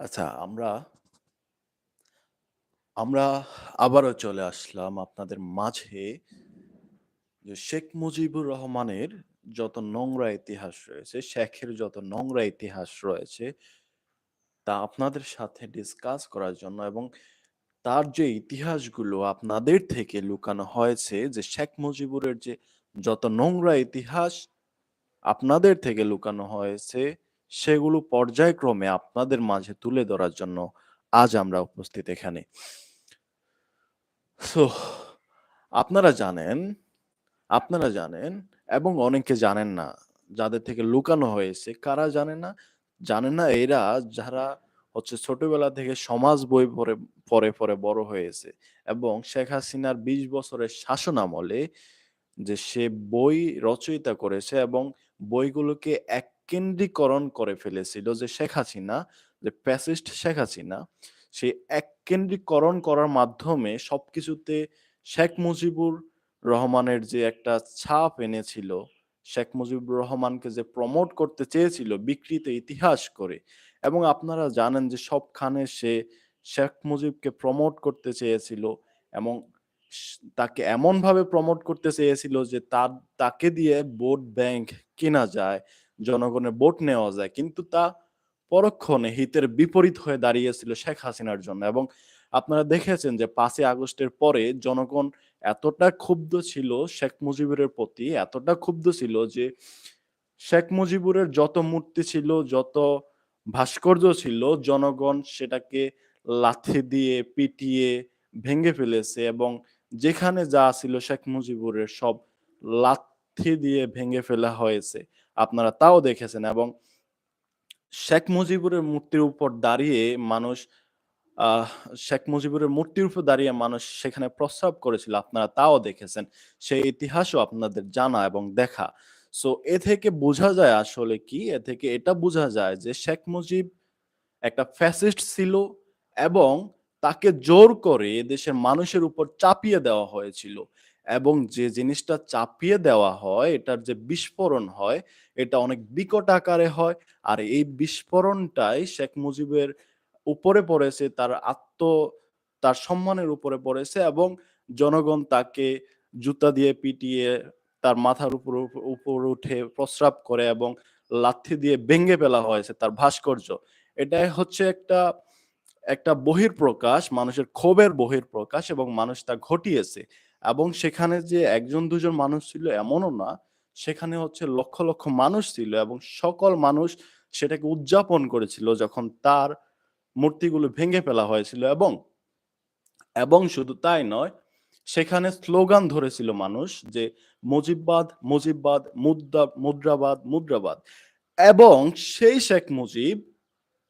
আচ্ছা আমরা আমরা আবারও চলে আসলাম আপনাদের মাঝে যে শেখ মুজিবুর রহমানের যত নোংরা ইতিহাস রয়েছে, শেখের যত নোংরা ইতিহাস রয়েছে, তা আপনাদের সাথে ডিসকাস করার জন্য এবং তার যে ইতিহাসগুলো আপনাদের থেকে লুকানো হয়েছে যে শেখ মুজিবুরের যে যত নোংরা ইতিহাস আপনাদের থেকে লুকানো হয়েছে, সেগুলো পর্যায়ক্রমে আপনাদের মাঝে তুলে ধরার জন্য আজ আমরা উপস্থিত এখানে। সো আপনারা জানেন আপনারা জানেন এবং অনেকে জানেন না। যাদের থেকে লুকানো হয়েছে। কারা জানে না? জানে না এরা যারা হচ্ছে ছোটবেলা থেকে সমাজ বই পড়ে পরে পরে বড় হয়েছে এবং শেখ হাসিনার ২০ বছরের শাসনামলে যে সে বই রচয়িতা করেছে এবং বইগুলোকে এককেন্দ্রীকরণ করে ফেলেছিল যে শেখ হাসিনা, যে প্যাসিস্ট শেখ হাসিনা, সে এককেন্দ্রীকরণ করার মাধ্যমে সবকিছুতে শেখ মুজিবুর রহমানের যে একটা ছাপ এনেছিল, শেখ মুজিবুর রহমানকে যে প্রমোট করতে চেয়েছিল বিকৃত ইতিহাস করে এবং আপনারা জানেন যে সবখানে সে শেখ মুজিবকে প্রমোট করতে চেয়েছিল এবং তাকে এমনভাবে প্রমোট করতে চেয়েছিল যে তার তাকে দিয়ে ভোট ব্যাংক কেনা যায়, জনগণের ভোট নেওয়া যায়। কিন্তু তা পরক্ষণে হিতের বিপরীত হয়ে দাঁড়িয়েছিল শেখ হাসিনার জন্য এবং আপনারা দেখেছেন যে পাঁচই আগস্টের পরে জনগণ এতটা ক্ষুব্ধ ছিল শেখ মুজিবুরের প্রতি, এতটা ক্ষুব্ধ ছিল যে শেখ মুজিবুরের যত মূর্তি ছিল, যত ভাস্কর্য ছিল, জনগণ সেটাকে লাথি দিয়ে, পিটিয়ে ভেঙে ফেলেছে এবং যেখানে যা ছিল শেখ মুজিবুরের সব লাথি দিয়ে ভেঙে ফেলা হয়েছে। আপনারা তাও দেখেছেন এবং শেখ মুজিবুরের মূর্তির উপর দাঁড়িয়ে মানুষ শেখ মুজিবুরের মূর্তির উপর দাঁড়িয়ে মানুষ সেখানে প্রস্রাব করেছিল। আপনারা তাও দেখেছেন। সেই ইতিহাসও আপনাদের জানা এবং দেখা। সো এ থেকে বোঝা যায় আসলে কি? এ থেকে এটা বোঝা যায় যে শেখ মুজিব একটা ফ্যাসিস্ট ছিল এবং তাকে জোর করে দেশের মানুষের উপর চাপিয়ে দেওয়া হয়েছিল। এবং যে জিনিসটা চাপিয়ে দেওয়া হয়, এটার যে বিস্ফোরণ হয়, এটা অনেক বিকট আকারে হয়। আর এই বিস্ফোরণটাই শেখ মুজিবের উপরে পড়েছে, তার আত্ম তার সম্মানের উপরে পড়েছে এবং জনগণ তাকে জুতা দিয়ে পিটিয়ে তার মাথার উপর উপ উপর উঠে প্রস্রাব করে এবং লাথি দিয়ে ভেঙে ফেলা হয়েছে তার ভাস্কর্য। এটাই হচ্ছে একটা, একটা বহিঃপ্রকাশ, মানুষের ক্ষোভের বহিঃপ্রকাশ এবং মানুষ তা ঘটিয়েছে। এবং সেখানে যে একজন দুজন মানুষ ছিল এমনও না। সেখানে হচ্ছে লক্ষ, লক্ষ মানুষ ছিল এবং সকল মানুষ সেটাকে উদযাপন করেছিল যখন তার মূর্তিগুলো ভেঙে ফেলা হয়েছিল এবং, এবং শুধু তাই নয়, সেখানে স্লোগান ধরেছিল মানুষ যে মুজিববাদ, মুজিববাদ, মুদ্রা মুদ্রাবাদ, মুদ্রাবাদ এবং সেই শেখ মুজিব,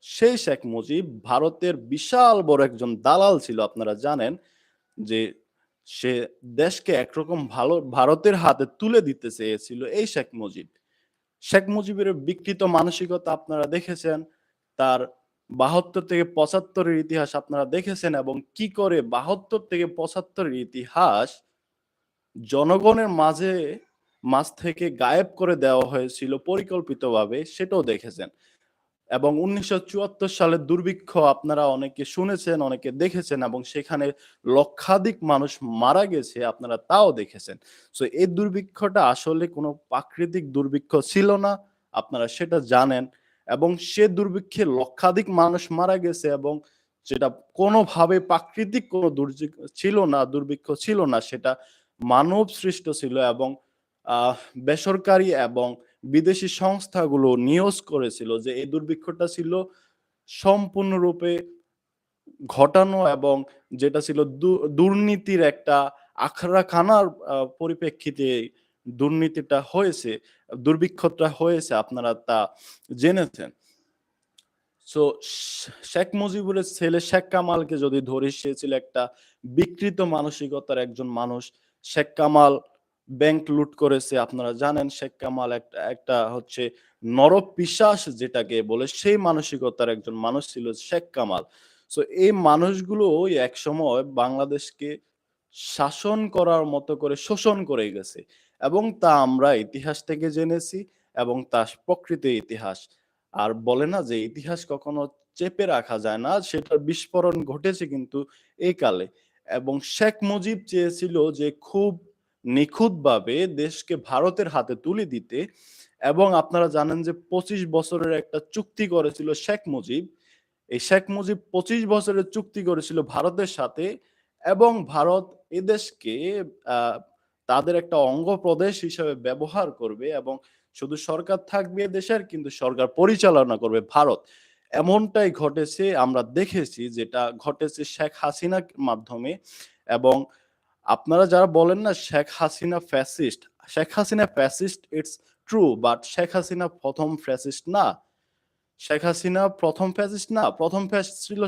সেই শেখ মুজিব ভারতের বিশাল বড় একজন দালাল ছিল আপনারা জানেন যে সে দেশকে একরকম ভালো, ভারতের হাতে তুলে দিতে চেয়েছিল এই শেখ মুজিব। শেখ মুজিবের বিকৃত মানসিকতা আপনারা দেখেছেন। তার ৭২ থেকে পঁচাত্তরের ইতিহাস আপনারা দেখেছেন এবং কি করে ৭২ থেকে পঁচাত্তরের ইতিহাস জনগণের মাঝে, মাঝ থেকে গায়েব করে দেওয়া হয়েছিল পরিকল্পিতভাবে সেটাও দেখেছেন। এবং ১৯৭৪ সালের দুর্ভিক্ষ আপনারা অনেকে শুনেছেন, অনেকে দেখেছেন এবং সেখানে লক্ষাধিক মানুষ মারা গেছে আপনারা তাও দেখেছেন। সো এই দুর্ভিক্ষটা আসলে কোনো প্রাকৃতিক দুর্ভিক্ষ ছিল না। আপনারা সেটা জানেন এবং সে দুর্ভিক্ষে লক্ষাধিক মানুষ মারা গেছে এবং যেটা কোনোভাবে প্রাকৃতিক কোনো দুর্যোগ ছিল না, দুর্ভিক্ষ ছিল না। সেটা মানব সৃষ্ট ছিল এবং বেসরকারি এবং বিদেশি সংস্থাগুলো নিউজ করেছিল যে এই দুর্ভিক্ষটা ছিল সম্পূর্ণরূপে ঘটানো এবং যেটা ছিল দুর্নীতির একটা আখড়াখানার পরিপ্রেক্ষিতে দুর্নীতিটা হয়েছে, দুর্ভিক্ষটা হয়েছে আপনারা তা জেনেছেন। সো শেখ মুজিবুরের ছেলে শেখ কামালকে যদি ধরি সে ছিল একটা বিকৃত মানসিকতার একজন মানুষ। শেখ কামাল ব্যাংক লুট করেছে আপনারা জানেন শেখ কামাল একটা, একটা হচ্ছে নরপিশাচ যেটাকে বলে সেই মানসিকতার একজন মানুষ ছিল শেখ কামাল। সো এই মানুষগুলো একসময় বাংলাদেশকে শাসন করার মতো করে শোষণ করে গেছে এবং তা আমরা ইতিহাস থেকে জেনেছি এবং তা প্রকৃত ইতিহাস। আর বলে না যে ইতিহাস কখনো চেপে রাখা যায় না সেটার বিস্ফোরণ ঘটেছে কিন্তু এই কালে এবং শেখ মুজিব চেয়েছিল যে খুব নিখুঁতভাবে দেশকে ভারতের হাতে তুলে দিতে এবং আপনারা জানেন যে পঁচিশ বছরের একটা চুক্তি করেছিল শেখ মুজিব। এই শেখ মুজিব পঁচিশ বছরের চুক্তি করেছিল ভারতের সাথে এবং ভারত এদেশকে তাদের একটা অঙ্গ প্রদেশ হিসেবে ব্যবহার করবে এবং শুধু সরকার থাকবে দেশের, কিন্তু সরকার পরিচালনা করবে ভারত। এমনটাই ঘটেছে, আমরা দেখেছি যেটা ঘটেছে শেখ হাসিনার মাধ্যমে এবং আপনারা যারা বলেন না Sheikh Hasina fascist Sheikh Hasina fascist it's true but Sheikh Hasina প্রথম ফ্যাসিস্ট না। শেখ হাসিনা প্রথম ফ্যাসিস্ট না, প্রথম ফ্যাসিস্ট ছিল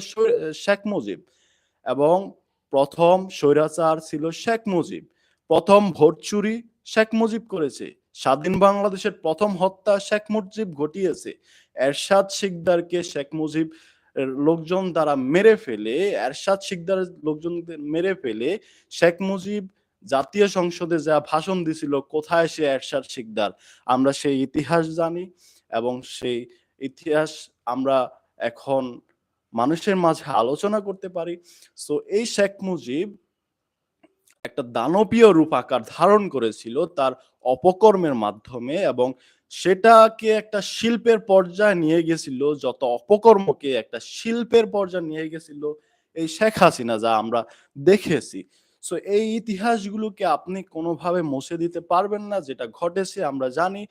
শেখ মুজিব। এবং প্রথম স্বৈরাচার ছিল শেখ মুজিব। প্রথম ভোট চুরি শেখ মুজিব করেছে। স্বাধীন বাংলাদেশের প্রথম হত্যা শেখ মুজিব ঘটিয়েছে। এরশাদ শিকদারকে শেখ মুজিব লোকজন দ্বারা মেরে ফেলে, এরশাদ শিকদার লোকজন মেরে ফেলে, শেখ মুজিব জাতীয় সংসদে যা ভাষণ দিছিল, কোথায় সে এরশাদ শিকদার? আমরা সেই ইতিহাস জানি এবং সেই ইতিহাস আমরা এখন মানুষের মাঝে আলোচনা করতে পারি। সো এই শেখ মুজিব একটা দানবীয় রূপ আকার ধারণ করেছিল তার অপকর্মের মাধ্যমে এবং সেটাকে একটা শিল্পের পর্যায়ে নিয়ে গেছিল, যত অপকর্মকে একটা শিল্পের পর্যায়ে নিয়ে গেছিল এই শেখ হাসিনা যা আমরা দেখেছি। সো এই ইতিহাসগুলোকে আপনি কোনোভাবে মুছে দিতে পারবেন না, যেটা ঘটেছে আমরা জানি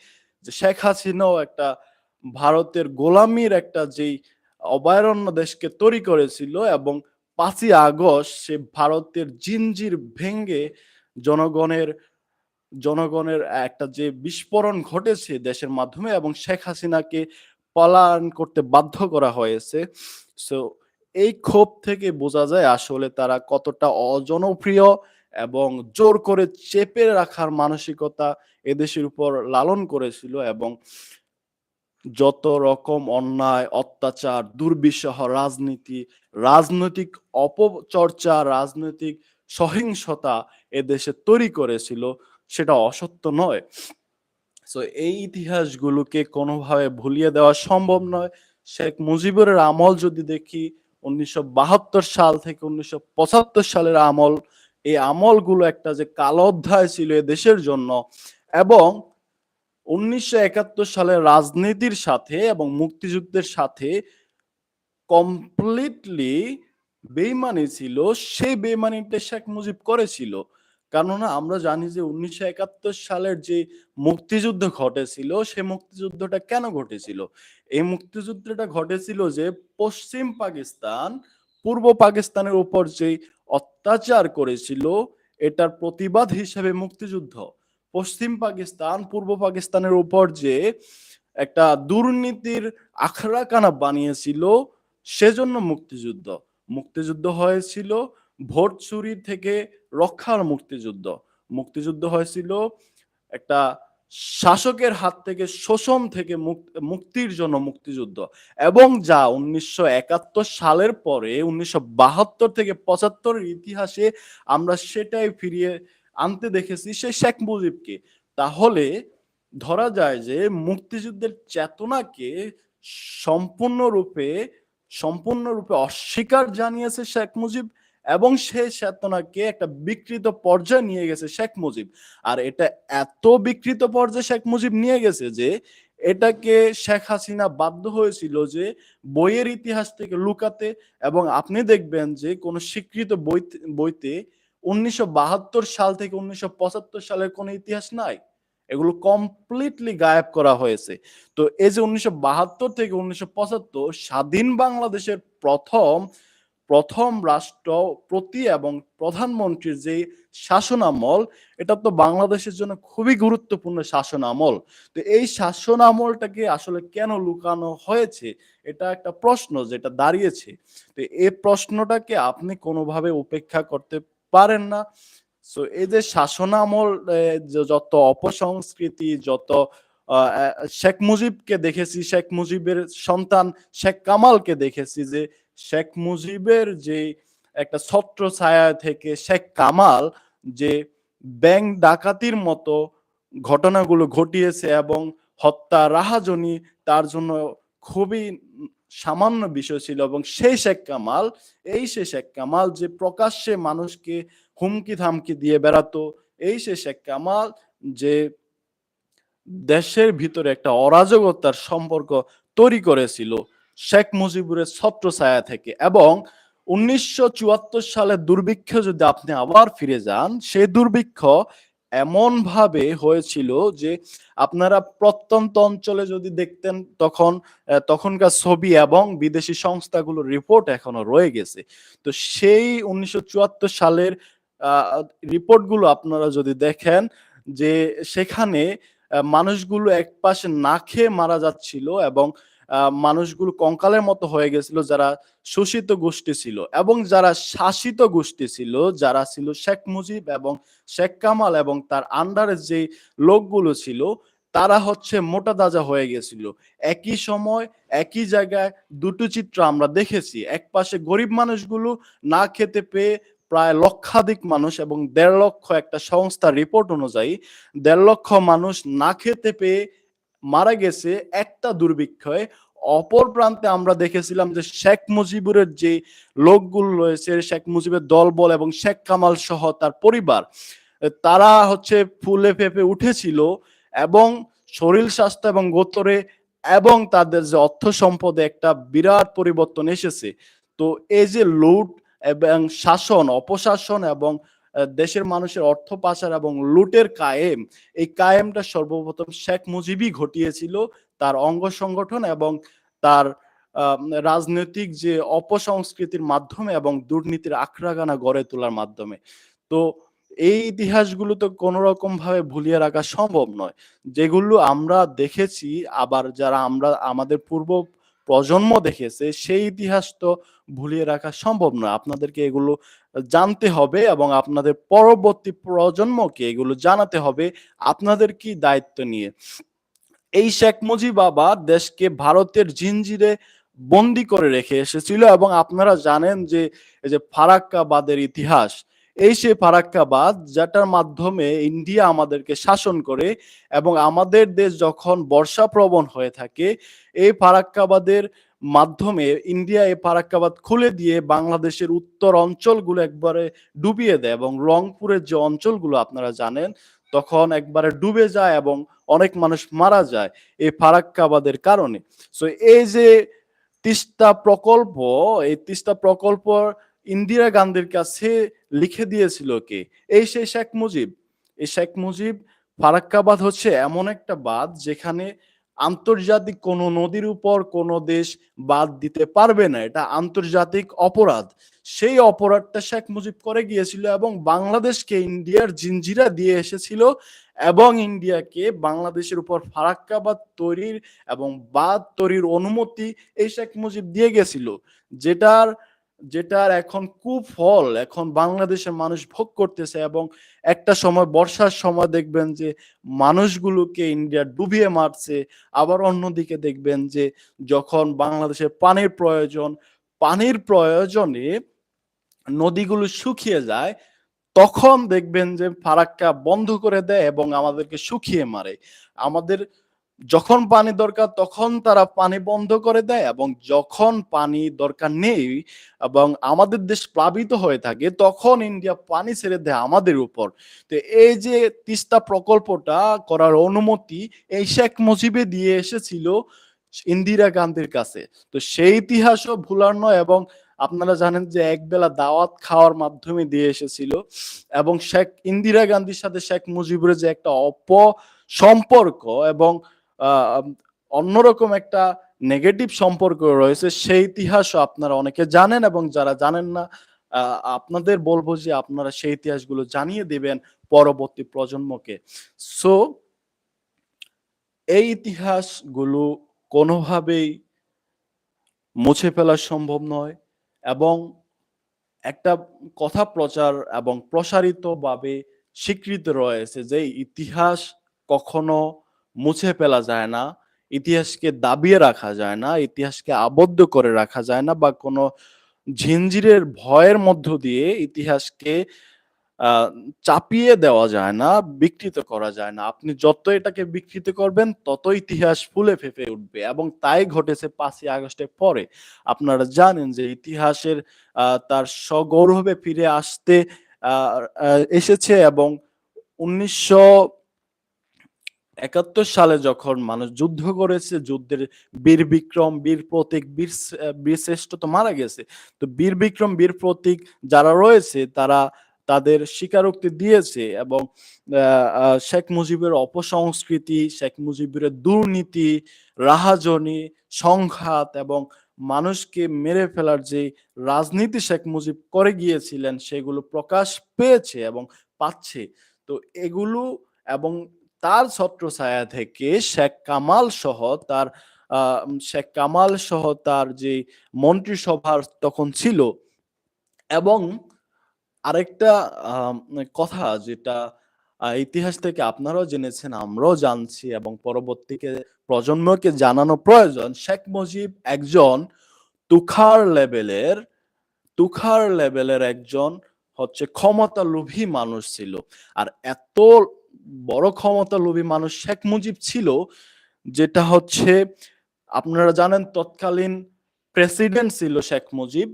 যে শেখ হাসিনাও একটা ভারতের গোলামির একটা যেই অভয়ারণ্য দেশকে তৈরি করেছিল এবং পাঁচই আগস্ট সে ভারতের জিনজির ভেঙ্গে জনগণের জনগণের একটা যে বিস্ফোরণ ঘটেছে দেশের মাধ্যমে এবং শেখ হাসিনাকে পলায়ন করতে বাধ্য করা হয়েছে। সো এই ক্ষোভ থেকে বোঝা যায় আসলে তারা কতটা অজনপ্রিয় এবং জোর করে চেপে রাখার মানসিকতা এদেশের উপর লালন করেছিল এবং যত রকম অন্যায়, অত্যাচার, দুর্বিষহ রাজনীতি, রাজনৈতিক অপচর্চা, রাজনৈতিক সহিংসতা এদেশে তৈরি করেছিল সেটা অসত্য নয়। সো এই ইতিহাসগুলোকে কোনোভাবে ভুলিয়ে দেওয়া সম্ভব নয়। শেখ মুজিবুর আমল যদি দেখি, উনিশশো বাহাত্তর সাল থেকে উনিশশো পঁচাত্তর সালের আমল, এই আমলগুলো একটা যে কালো অধ্যায় ছিল এ দেশের জন্য এবং উনিশশো সালের রাজনীতির সাথে এবং মুক্তিযুদ্ধের সাথে কমপ্লিটলি বেইমানি ছিল, সেই বেইমানিটা শেখ মুজিব করেছিল। কেননা আমরা জানি যে উনিশশো একাত্তর সালের যে মুক্তিযুদ্ধ ঘটেছিল সে মুক্তিযুদ্ধটা কেন ঘটেছিল? এই মুক্তিযুদ্ধটা ঘটেছিল যে পশ্চিম পাকিস্তান পূর্ব পাকিস্তানের উপর যে অত্যাচার করেছিল, এটার প্রতিবাদ হিসেবে মুক্তিযুদ্ধ। পশ্চিম পাকিস্তান পূর্ব পাকিস্তানের উপর যে একটা দুর্নীতির আখড়াখানা বানিয়েছিল, সেজন্য মুক্তিযুদ্ধ। মুক্তিযুদ্ধ হয়েছিল ভোট চুরি থেকে রক্ষার মুক্তিযুদ্ধ। মুক্তিযুদ্ধ হয়েছিল একটা শাসকের হাত থেকে শোষণ থেকে মুক- মুক্তির জন্য মুক্তিযুদ্ধ এবং যা উনিশশো একাত্তর সালের পরে, উনিশশো বাহাত্তর থেকে পঁচাত্তরের ইতিহাসে আমরা সেটাই ফিরিয়ে আনতে দেখেছি সেই শেখ মুজিবকে। তাহলে ধরা যায় যে মুক্তিযুদ্ধের চেতনাকে সম্পূর্ণরূপে সম্পূর্ণরূপে অস্বীকার জানিয়েছে শেখ মুজিব এবং সেই চেতনাকে একটা বিকৃত পর্যায়ে নিয়ে গেছে শেখ মুজিব। আর এটা এত বিকৃত পর্যায়ে শেখ মুজিব নিয়ে গেছে যে, এটাকে শেখ হাসিনা বাধ্য হয়েছিল যে, বইয়ের ইতিহাস থেকে লুকাতে এবং আপনি দেখবেন যে, কোনো স্বীকৃত বই বইতে উনিশশো বাহাত্তর সাল থেকে উনিশশো পঁচাত্তর সালের কোনো ইতিহাস নাই। এগুলো কমপ্লিটলি গায়েব করা হয়েছে। তো এই যে উনিশশো বাহাত্তর থেকে উনিশশো পঁচাত্তর স্বাধীন বাংলাদেশের প্রথম প্রথম রাষ্ট্রপতি এবং প্রধানমন্ত্রীর যে শাসনামল এটা তো বাংলাদেশের জন্য খুবই গুরুত্বপূর্ণ শাসনামল। তো এই শাসন আমলটাকে আসলে কেন লুকানো হয়েছে? এটা একটা প্রশ্ন যেটা দাঁড়িয়েছে। তো এই প্রশ্নটাকে আপনি কোনোভাবে উপেক্ষা করতে পারেন না। সো এই যে শাসনামল আহ, য- যত অপসংস্কৃতি যত শেখ মুজিবকে দেখেছি শেখ মুজিবের সন্তান শেখ কামালকে দেখেছি যে শেখ মুজিবের যে একটা ছত্র ছায়া থেকে শেখ কামাল যে ব্যাংক ডাকাতির মতো ঘটনাগুলো ঘটিয়েছে এবং হত্যা রাহাজনী তার জন্য খুবই সামান্য বিষয় ছিল এবং সেই শেখ কামাল, এই সেই শেখ কামাল যে প্রকাশ্যে মানুষকে হুমকি-ধামকি দিয়ে বেড়াতো, এই সেই শেখ কামাল যে দেশের ভিতরে একটা অরাজকতার সম্পর্ক তৈরি করেছিল শেখ মুজিবুরের ছত্রছায়া থেকে এবং ১৯৭৪ সালের দুর্ভিক্ষ যদি আপনি আবার ফিরে যান, সেই দুর্ভিক্ষ এমনভাবে হয়েছিল যে আপনারা প্রত্যন্ত অঞ্চলে যদি দেখতেন তখন তখনকার ছবি এবং বিদেশি সংস্থাগুলোর রিপোর্ট এখনও রয়ে গেছে। তো সেই ১৯৭৪ সালের রিপোর্টগুলো আপনারা যদি দেখেন যে সেখানে মানুষগুলো একপাশে না খেয়ে মারা যাচ্ছিল এবং মানুষগুলো কঙ্কালের মতো হয়ে গেছিল যারা শোষিত গোষ্ঠী ছিল এবং যারা শাসিত গোষ্ঠী ছিল, যারা ছিল শেখ মুজিব এবং শেখ কামাল এবং তার আন্ডারে যেই লোকগুলো ছিল, তারা হচ্ছে মোটাতাজা হয়ে গেছিল। একই সময় একই জায়গায় দুটো চিত্র আমরা দেখেছি। একপাশে গরিব মানুষগুলো না খেতে পেয়ে প্রায় লক্ষাধিক মানুষ এবং দেড় লক্ষ একটা সংস্থার রিপোর্ট অনুযায়ী দেড় লক্ষ মানুষ না খেতে পেয়ে মারা গেছে একটা দুর্ভিক্ষয় অপর প্রান্তে আমরা দেখেছিলাম যে শেখ মুজিবুরের যে লোকগুলো রয়েছে, শেখ মুজিবের দলবল এবং শেখ কামাল সহ তার পরিবার, তারা হচ্ছে ফুলে ফেঁপে উঠেছিল এবং শরীর স্বাস্থ্য এবং গোত্রে এবং তাদের যে অর্থ সম্পদে একটা বিরাট পরিবর্তন এসেছে। তো এই যে লুট এবং শাসন, অপশাসন এবং দেশের মানুষের অর্থ পাচার এবং লুটের কায়েম, এই কায়েমটা সর্বপ্রথম শেখ মুজিবই ঘটিয়েছিল তার অঙ্গ সংগঠন এবং তার রাজনৈতিক যে অপসংস্কৃতির মাধ্যমে এবং দুর্নীতির আখড়াখানা গড়ে তোলার মাধ্যমে। তো এই ইতিহাসগুলো তো কোনরকমভাবে ভুলিয়ে রাখা সম্ভব নয়। যেগুলো আমরা দেখেছি আবার যারা আমরা আমাদের পূর্ব প্রজন্ম দেখেছে, সেই ইতিহাস তো ভুলিয়ে রাখা সম্ভব নয়। আপনাদেরকে এগুলো জানতে হবে এবং আপনাদের পরবর্তী প্রজন্মকে এগুলো জানাতে হবে আপনাদের কি দায়িত্ব নিয়ে। এই শেখ মুজিব আবার দেশকে ভারতের জিঞ্জিরে বন্দি করে রেখে এসেছিল এবং আপনারা জানেন যে এই যে ফারাক্কাবাদের ইতিহাস, এই সেই ফারাক্কাবাদ যেটার মাধ্যমে ইন্ডিয়া আমাদেরকে শাসন করে এবং আমাদের দেশ যখন বর্ষাপ্রবণ হয়ে থাকে, এই ফারাক্কাবাদের মাধ্যমে ইন্ডিয়া এই ফারাক্কাবাদ খুলে দিয়ে বাংলাদেশের উত্তর অঞ্চলগুলো একবারে ডুবিয়ে দেয় এবং রংপুরের যে অঞ্চলগুলো আপনারা জানেন, তখন একবারে ডুবে যায় এবং অনেক মানুষ মারা যায় এই ফারাক্কাবাদের কারণে। সো এই যে তিস্তা প্রকল্প, এই তিস্তা প্রকল্প ইন্দিরা গান্ধীর কাছে লিখে দিয়েছিল কে? এই সেই শেখ মুজিব। এই শেখ মুজিব ফারাক্কাবাদ হচ্ছে এমন একটা বাদ যেখানে আন্তর্জাতিক কোনো নদীর উপর কোনো দেশ বাদ দিতে পারবে না। এটা আন্তর্জাতিক অপরাধ। সেই অপরাধটা শেখ মুজিব করে গিয়েছিল এবং বাংলাদেশকে ইন্ডিয়ার জিঞ্জিরা দিয়ে এসেছিল এবং ইন্ডিয়াকে বাংলাদেশের উপর ফারাক্কাবাদ তৈরির এবং বাদ তৈরির অনুমতি এই শেখ মুজিব দিয়ে গেছিল। যেটার যেটার এখন কুফল এখন বাংলাদেশের মানুষ ভোগ করতেছে এবং একটা সময় বর্ষার সময় দেখবেন যে মানুষগুলোকে ইন্ডিয়া ডুবিয়ে মারছে। আবার অন্যদিকে দেখবেন যে যখন বাংলাদেশের পানির প্রয়োজন, পানির প্রয়োজনে নদীগুলো শুকিয়ে যায়, তখন দেখবেন যে ফারাক্কা বন্ধ করে দেয় এবং আমাদেরকে শুকিয়ে মারে। আমাদের যখন পানি দরকার তখন তারা পানি বন্ধ করে দেয় এবং যখন পানি দরকার নেই এবং আমাদের দেশ প্লাবিত হয়ে থাকে, তখন ইন্ডিয়া পানি ছেড়ে দেয় আমাদের উপর। তো এই যে তিস্তা প্রকল্পটা করার অনুমতি এই শেখ মুজিবে দিয়ে এসেছিল ইন্দিরা গান্ধীর কাছে। তো সেই ইতিহাসও ভুলার নয় এবং আপনারা জানেন যে একবেলা দাওয়াত খাওয়ার মাধ্যমে দিয়ে এসেছিল এবং শেখ ইন্দিরা গান্ধীর সাথে শেখ মুজিবের যে একটা অপ সম্পর্ক এবং অন্যরকম একটা নেগেটিভ সম্পর্ক রয়েছে, সেই ইতিহাসও আপনারা অনেকে জানেন এবং যারা জানেন না আপনাদের বলব যে আপনারা সেই ইতিহাসগুলো জানিয়ে দিবেন পরবর্তী প্রজন্মকে। সো এই ইতিহাসগুলো কোনোভাবেই মুছে ফেলা সম্ভব নয় এবং একটা কথা প্রচার এবং প্রসারিতভাবে স্বীকৃত রয়েছে যে ইতিহাস কখনো মুছে ফেলা যায় না। ইতিহাসকে দাবিয়ে রাখা যায় না, ইতিহাসকে আবদ্ধ করে রাখা যায় না বা কোনো ঝিঞ্জিরের ভয়ের মধ্য দিয়ে ইতিহাসকে চাপিয়ে দেওয়া যায় না, বিকৃত করা যায় না। আপনি যত এটাকে বিকৃত করবেন তত ইতিহাস ফুলে ফেঁপে উঠবে এবং তাই ঘটেছে পাঁচই আগস্টের পরে। আপনারা জানেন যে ইতিহাসের তার সগৌরবে ফিরে আসতে এসেছে এবং ১৯৭১ সালে যখন মানুষ যুদ্ধ করেছে, যুদ্ধের বীর বিক্রম, বীর প্রতীক, বীর শ্রে বীরশ্রেষ্ঠ তো মারা গেছে। তো বীর বিক্রম, বীর প্রতীক যারা রয়েছে তারা তাদের স্বীকারোক্তি দিয়েছে এবং শেখ মুজিবের অপসংস্কৃতি, শেখ মুজিবের দুর্নীতি, রাহাজানি, সংঘাত এবং মানুষকে মেরে ফেলার যে রাজনীতি শেখ মুজিব করে গিয়েছিলেন সেগুলো প্রকাশ পেয়েছে এবং পাচ্ছে। তো এগুলো এবং তার ছত্রছায়া থেকে শেখ কামাল সহ তার শেখ কামাল সহ তার যে মন্ত্রিসভার তখন ছিল এবং আরেকটা কথা যেটা ইতিহাস থেকে আপনারাও জেনেছেন, আমরাও জানছি এবং পরবর্তীকে প্রজন্মকে জানানো প্রয়োজন। শেখ মুজিব একজন তুখার লেভেলের তুখার লেভেলের একজন হচ্ছে ক্ষমতালোভী মানুষ ছিল। আর এত বড় ক্ষমতালোভী মানুষ শেখ মুজিব ছিল যেটা হচ্ছে আপনারা জানেন তৎকালীন প্রেসিডেন্ট ছিল শেখ মুজিব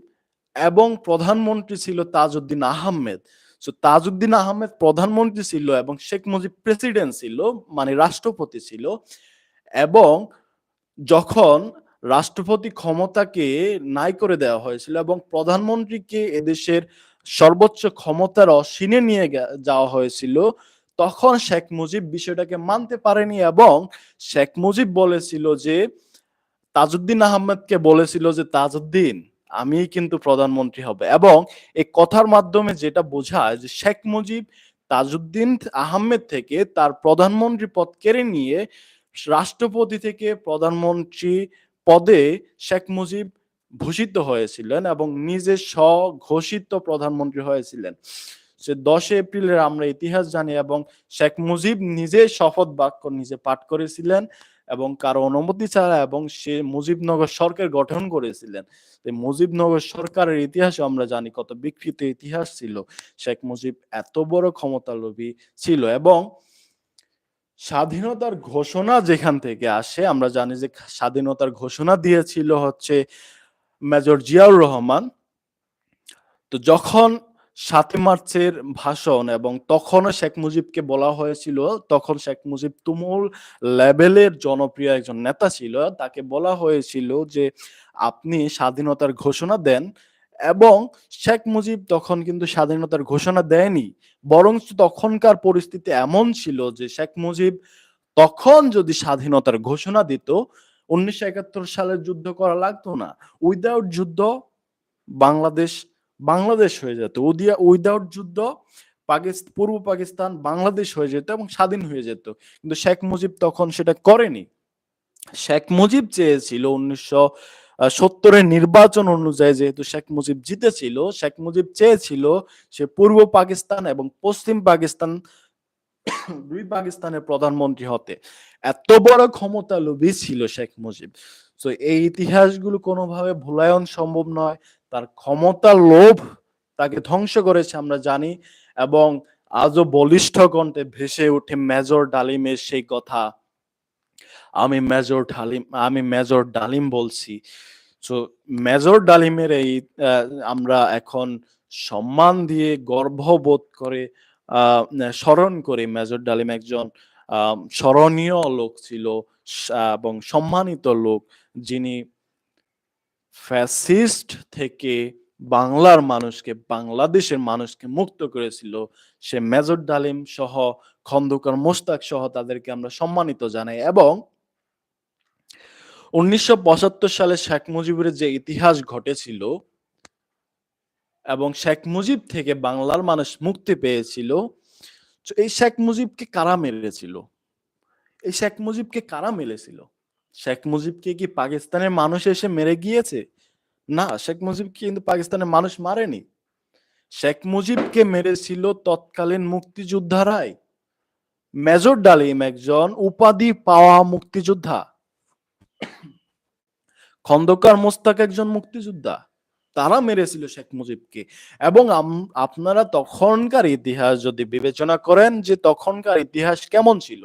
এবং প্রধানমন্ত্রী ছিল তাজউদ্দিন আহমেদ। সো তাজউদ্দিন আহমেদ প্রধানমন্ত্রী ছিল এবং শেখ মুজিব প্রেসিডেন্ট ছিল মানে রাষ্ট্রপতি ছিল এবং যখন রাষ্ট্রপতি ক্ষমতাকে নাই করে দেওয়া হয়েছিল এবং প্রধানমন্ত্রীকে এদেশের সর্বোচ্চ ক্ষমতার অসীনে নিয়ে যাওয়া হয়েছিল, তখন শেখ মুজিব বিষয়টাকে মানতে পারেনি এবং শেখ মুজিব বলেছিল যে তাজউদ্দিন আহমেদকে বলেছিল যে, "তাজউদ্দিন আমি কিন্তু প্রধানমন্ত্রী হবে এবং এই কথার মাধ্যমে যেটা বোঝায় যে শেখ মুজিব তাজউদ্দিন আহমেদ থেকে তার প্রধানমন্ত্রী পদ কেড়ে নিয়ে রাষ্ট্রপতি থেকে প্রধানমন্ত্রী পদে শেখ মুজিব ভূষিত হয়েছিলেন এবং নিজে স্বঘোষিত প্রধানমন্ত্রী হয়েছিলেন। সে ১০ এপ্রিলের আমরা ইতিহাস জানি এবং শেখ মুজিব নিজে শপথ বাক্য নিজে পাঠ করেছিলেন এবং কারও অনুমতি ছাড়া এবং সে মুজিবনগর সরকার গঠন করেছিলেন। মুজিবনগর সরকারের ইতিহাসও আমরা জানি কত বিকৃত ইতিহাস ছিল। শেখ মুজিব এত বড় ক্ষমতালোভী ছিল এবং স্বাধীনতার ঘোষণা যেখান থেকে আসে আমরা জানি যে স্বাধীনতার ঘোষণা দিয়েছিল হচ্ছে মেজর জিয়াউর রহমান। তো যখন ৭ই মার্চের ভাষণ এবং তখনও শেখ মুজিবকে বলা হয়েছিল, তখন শেখ মুজিব তুমুল লেভেলের জনপ্রিয় একজন নেতা ছিল। তাকে বলা হয়েছিল যে, "আপনি স্বাধীনতার ঘোষণা দেন" এবং শেখ মুজিব তখন কিন্তু স্বাধীনতার ঘোষণা দেয়নি। বরঞ্চ তখনকার পরিস্থিতি এমন ছিল যে শেখ মুজিব তখন যদি স্বাধীনতার ঘোষণা দিত, ১৯৭১ সালের যুদ্ধ করা লাগতো না। উইদাউট যুদ্ধ বাংলাদেশ বাংলাদেশ হয়ে যেত। উদিয়া উইদাউট যুদ্ধ পূর্ব পাকিস্তান বাংলাদেশ হয়ে যেত এবং স্বাধীন হয়ে যেত। কিন্তু শেখ মুজিব তখন সেটা করেনি। শেখ মুজিব চেয়েছিল উনিশশো সত্তরের নির্বাচন অনুযায়ী যেহেতু শেখ মুজিব জিতেছিল, শেখ মুজিব চেয়েছিল সে পূর্ব পাকিস্তান এবং পশ্চিম পাকিস্তান দুই পাকিস্তানের প্রধানমন্ত্রী হতে। এত বড় ক্ষমতালোভী ছিল শেখ মুজিব। তো এই ইতিহাসগুলো কোনোভাবে ভুলায়ন সম্ভব নয়। তার ক্ষমতার লোভ তাকে ধ্বংস করেছে আমরা জানি এবং আজও বলিষ্ঠ কণ্ঠে ভেসে ওঠে মেজর ডালিমের সেই কথা। আমি মেজর ঢালিম আমি মেজর ডালিম বলছি। সো মেজর ডালিমের এই আমরা এখন সম্মান দিয়ে গর্ববোধ করে স্মরণ করি মেজর ডালিম একজন স্মরণীয় লোক ছিল এবং সম্মানিত লোক যিনি ফ্যাসিস্ট থেকে বাংলার মানুষকে, বাংলাদেশের মানুষকে মুক্ত করেছিল। সে মেজর ডালিম সহ খন্দকার মোশতাক সহ তাদেরকে আমরা সম্মানিত জানাই এবং ১৯৭৫ সালে শেখ মুজিবের যে ইতিহাস ঘটেছিল এবং শেখ মুজিব থেকে বাংলার মানুষ মুক্তি পেয়েছিল। এই শেখ মুজিবকে কারা মেরেছিল? এই শেখ মুজিবকে কারা মেরেছিল? শেখ মুজিবকে কি পাকিস্তানের মানুষ এসে মেরে গিয়েছে? না, শেখ মুজিবকে কিন্তু পাকিস্তানের মানুষ মারেনি। শেখ মুজিবকে মেরেছিল তৎকালীন মুক্তিযোদ্ধারাই। মেজর ডালিম একজন উপাধি পাওয়া মুক্তিযোদ্ধা। খন্দকার মোস্তাক একজন মুক্তিযোদ্ধা। তারা মেরেছিল শেখ মুজিবকে এবং আপনারা তখনকার ইতিহাস যদি বিবেচনা করেন যে তখনকার ইতিহাস কেমন ছিল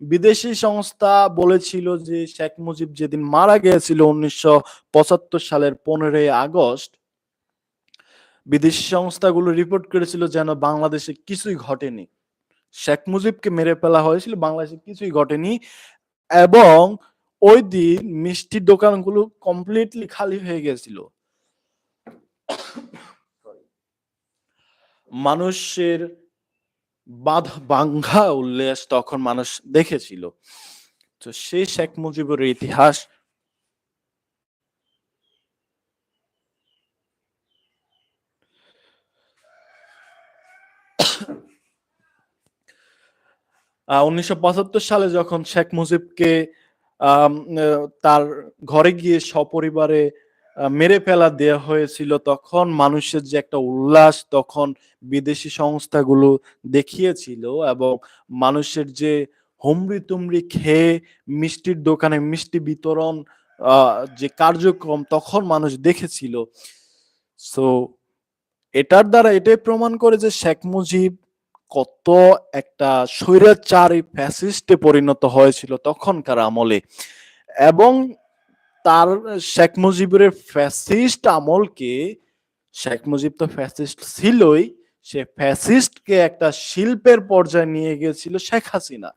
বিদেশি সংস্থা বলেছিল যে শেখ মুজিব যেদিন মারা গিয়েছিল উনিশশো পঁচাত্তর সালের পনেরোই আগস্ট, বিদেশি সংস্থাগুলো রিপোর্ট করেছিল যেন বাংলাদেশে কিছুই ঘটেনি। শেখ মুজিবকে মেরে ফেলা হয়েছিল, বাংলাদেশে কিছুই ঘটেনি এবং ওই দিন মিষ্টির দোকানগুলো কমপ্লিটলি খালি হয়ে গেছিল মানুষের বাধা বাঙ্ঘা উল্লাস তখন মানুষ দেখেছিল। তো সেই শেখ মুজিবের ইতিহাস উনিশশো সালে যখন শেখ মুজিবকে তার ঘরে গিয়ে সপরিবারে মেরে ফেলা দেয়া হয়েছিল, তখন মানুষের যে একটা উল্লাস তখন বিদেশি সংস্থাগুলো দেখিয়েছিল এবং মানুষের যে হুমড়ি তুমড়ি খেয়ে মিষ্টির দোকানে মিষ্টি বিতরণ যে কার্যক্রম তখন মানুষ দেখেছিল। সো এটার দ্বারা এটাই প্রমাণ করে যে শেখ মুজিব কত একটা স্বৈরাচারী ফ্যাসিস্টে পরিণত হয়েছিল তখনকার আমলে। এবং তার শেখ মুজিবের ফ্যাসিস্ট আমলকে, শেখ মুজিব তো ফ্যাসিস্ট ছিলই, সে ফ্যাসিস্টকে একটা শিল্পের পর্যায়ে নিয়ে গিয়েছিল শেখ হাসিনা।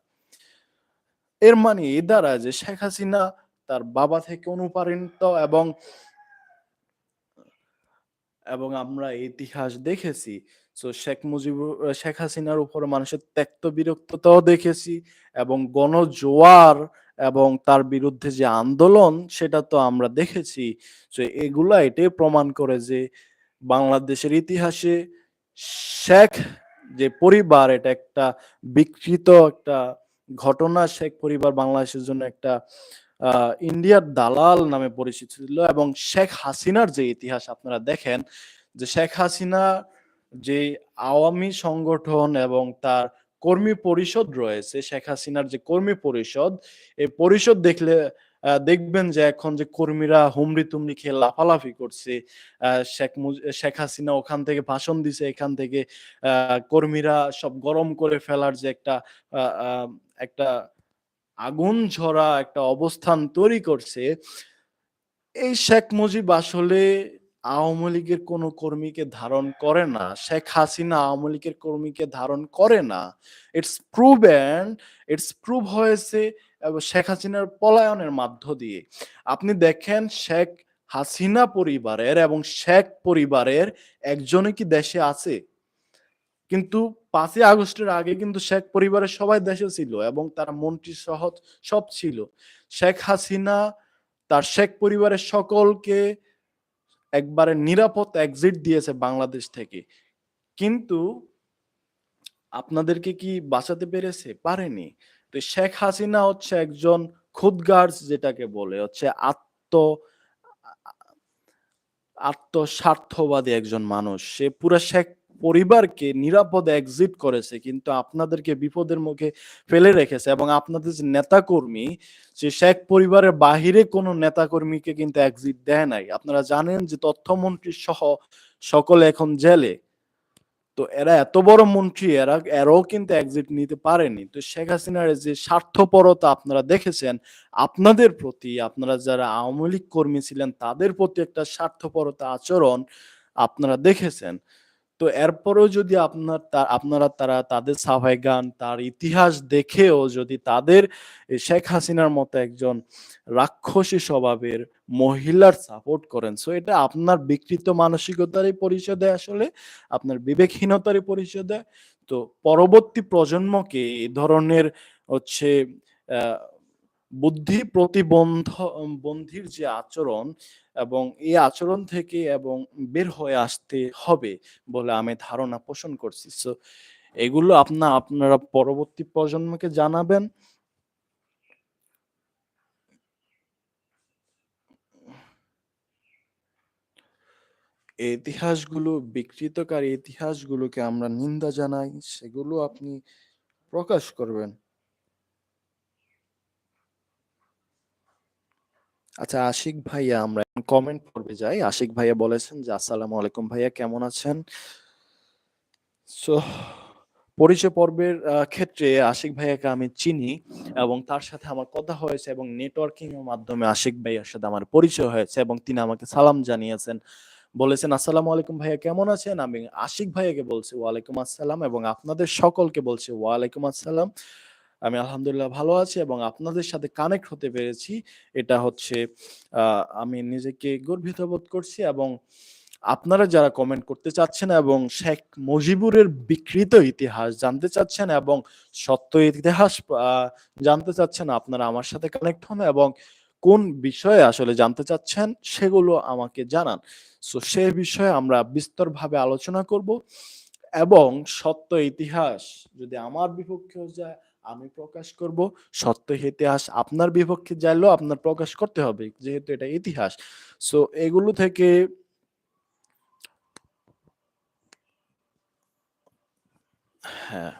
এর মানে এই দ্বারা যে শেখ হাসিনা তার বাবা থেকে অনুপ্রাণিত এবং এবং আমরা ইতিহাস দেখেছি। তো শেখ মুজিবুর শেখ হাসিনার উপর মানুষের ত্যক্ত বিরক্ততাও দেখেছি এবং গণজোয়ার এবং তার বিরুদ্ধে যে আন্দোলন, সেটা তো আমরা দেখেছি। তো এগুলা এটাই প্রমাণ করে যে বাংলাদেশের ইতিহাসে শেখ যে পরিবার, এটা একটা বিকৃত একটা ঘটনা। শেখ পরিবার বাংলাদেশের জন্য একটা ইন্ডিয়ার দালাল নামে পরিচিত ছিল এবং শেখ হাসিনার যে ইতিহাস আপনারা দেখেন, যে শেখ হাসিনা যে আওয়ামী সংগঠন এবং তার কর্মী পরিষদ রয়েছে শেখ হাসিনার যে কর্মী পরিষদ, এই পরিষদ দেখলে দেখবেন যে এখন যে কর্মীরা হুমড়ি তুমড়ি খেয়ে লাফালাফি করছে শেখ শেখ হাসিনা ওখান থেকে ভাষণ দিছে, এখান থেকে কর্মীরা সব গরম করে ফেলার যে একটা একটা আগুন ঝরা একটা অবস্থান তৈরি করছে। এই শেখ মুজিব আসলে আওয়ামী লীগের কোনো কর্মীকে ধারণ করে না, শেখ হাসিনা আওয়ামী লীগের কর্মীকে ধারণ করে না। ইটস প্রুভেন ইটস প্রুভ হয়েছে শেখ হাসিনার পলায়নের মাধ্য দিয়ে। আপনি দেখেন শেখ হাসিনা পরিবারের এবং শেখ পরিবারের একজনই কি দেশে আছে? কিন্তু পাঁচই আগস্টের আগে কিন্তু শেখ পরিবারের সবাই দেশে ছিল এবং তারা মন্ত্রী সহ সব ছিল। শেখ হাসিনা, তার শেখ পরিবারের সকলকে একবারে নিরাপদ এক্সিট দিয়েছে বাংলাদেশ থেকে। কিন্তু আপনাদেরকে কি বাঁচাতে পেরেছে? পারেনি। তো শেখ হাসিনা হচ্ছে একজন খুদগার্স যেটাকে বলে, হচ্ছে আত্ম আত্মস্বার্থবাদী একজন মানুষ। সে পুরো শেখ পরিবারকে নিরাপদে এক্সিট করেছে, কিন্তু আপনাদেরকে বিপদের মুখে ফেলে রেখেছে এবং আপনাদের যে নেতাকর্মী, যে শেখ পরিবারের বাহিরে কোনো নেতাকর্মীকে কিন্তু এক্সিট দেয় নাই। আপনারা জানেন যে তথ্যমন্ত্রী সহ সকলে এখন জেলে। তো এরা এত বড় মন্ত্রী, এরা, এরাও কিন্তু এক্সিট নিতে পারেনি। তো শেখ হাসিনার যে স্বার্থপরতা আপনারা দেখেছেন, আপনাদের প্রতি, আপনারা যারা আওয়ামী লীগ কর্মী ছিলেন, তাদের প্রতি একটা স্বার্থপরতা আচরণ আপনারা দেখেছেন। তো এরপরেও যদি আপনার আপনারা তারা তাদের সাফাই গান তার ইতিহাস দেখেও যদি তাদের শেখ হাসিনার মতো একজন রাক্ষসী স্বভাবের মহিলার সাপোর্ট করেন সো এটা আপনার বিকৃত মানসিকতারই পরিচয় দেয় আসলে আপনার বিবেকহীনতারই পরিচয় দেয়। তো পরবর্তী প্রজন্মকে এই ধরনের হচ্ছে আহ, বুদ্ধি প্রতিবন্ধ বন্ধির যে আচরণ এবং এই আচরণ থেকে এবং বের হয়ে আসতে হবে বলে আমি ধারণা পোষণ করছি। সো এগুলো আপনা, আপনারা পরবর্তী প্রজন্মকে জানাবেন। ইতিহাসগুলো, বিকৃতকারী ইতিহাসগুলোকে আমরা নিন্দা জানাই, সেগুলো আপনি প্রকাশ করবেন। আচ্ছা আশিক ভাইয়া আমরা কমেন্ট পর্বে যাই। আশিক ভাইয়া বলেছেন যে, "আসসালামু আলাইকুম ভাইয়া কেমন আছেন?" সো পরিচয় পর্বের ক্ষেত্রে আশিক ভাইয়াকে আমি চিনি এবং তার সাথে আমার কথা হয়েছে এবং নেটওয়ার্কিং এর মাধ্যমে আশিক ভাইয়ার সাথে আমার পরিচয় হয়েছে এবং তিনি আমাকে সালাম জানিয়েছেন। বলেছেন, "আসসালামু আলাইকুম ভাইয়া কেমন আছেন?" আমি আশিক ভাইয়াকে বলছি, "ওয়ালাইকুম আসসালাম" এবং আপনাদের সকলকে বলছি, "ওয়ালাইকুম আসসালাম।" আমি আলহামদুলিল্লাহ ভালো আছি এবং আপনাদের সাথে কানেক্ট হতে পেরেছি। এটা হচ্ছে আমি নিজেকে গর্বিত বোধ করছি এবং আপনারা যারা কমেন্ট করতে চাচ্ছেন এবং শেখ মুজিবুরের বিকৃত ইতিহাস জানতে চাচ্ছেন এবং সত্য ইতিহাস জানতে চাচ্ছেন, আপনারা আমার সাথে কানেক্ট হন এবং কোন বিষয়ে আসলে জানতে চাচ্ছেন সেগুলো আমাকে জানান। সো সে বিষয়ে আমরা বিস্তরভাবে আলোচনা করব এবং সত্য ইতিহাস যদি আমার বিপক্ষেও যায় আমি প্রকাশ করব। সত্য ইতিহাস আপনার বিপক্ষে যাইলেও আপনার প্রকাশ করতে হবে। যেহেতু এটা ইতিহাস। সো এগুলো থেকে হ্যাঁ।